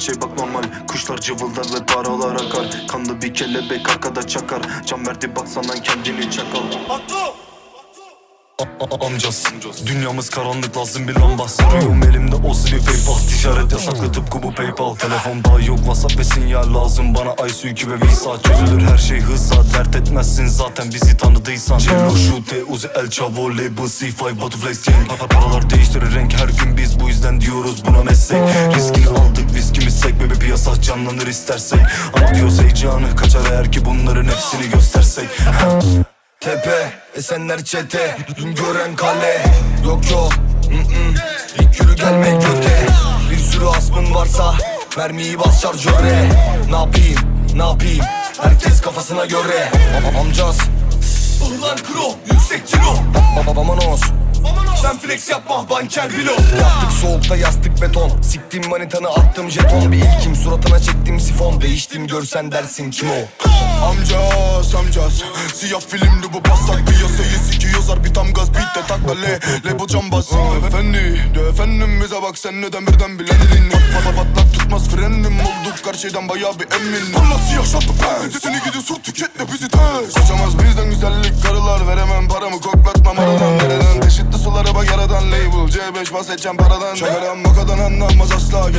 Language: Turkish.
şey bak normal. Kuşlar cıvıldar ve paralar akar. Kanlı bir kelebek arkada çakar. Can verdi baksan kendini çakal a- Amcas Dünyamız karanlık lazım bir lamba. Sarıyorum elimde o sili paypal Ticaret yasaklı tıpkı bu paypal Telefonda yok whatsapp ve sinyal lazım Bana. Suyu ve visa Çözülür. Her şey hızla Dert etmezsin zaten bizi tanıdıysan. Cello şute uzi el chavo label C5 butterflies gang Pa- Paralar değiştirir renk. Her gün biz bu yüzden diyoruz buna meslek. Riskini bebe piyasa canlanır istersek. Ama diyoruz heyecanı kaçar eğer ki bunların hepsini göstersek. Tepe, esenler çete gören kale. Yok yok mm-mm. İlk yürü gelme göte. Bir sürü asmın varsa Mermiyi bas şarjöre Ne yapayım, ne yapayım? Herkes kafasına göre. Amcaz Ulan kro, yüksek flex yapma banker bilo. Yaptık soğukta yastık beton. Siktim manitanı attım jeton. Bir ilkim suratına çektim sifon. Değiştim görsen dersin kim o? Amcas amcas. Siyah filmdi bu pasak Piyasayı sikiyorlar bir tam gaz de takla le Le bu cambaz. Efendi de efendim bize bak sen neden birden bilendin pat patlak tutmaz frenim. Olduk karşıdan bayağı bir emin. Parlat siyah şatlı pens Seni gidiyor sur tüketle bizi tez Kaçamaz bizden güzellik karılar Veremem. Paramı koklatmam aradan label C5 bahsedeceğim paradan. Şakadan bakadan anlamaz asla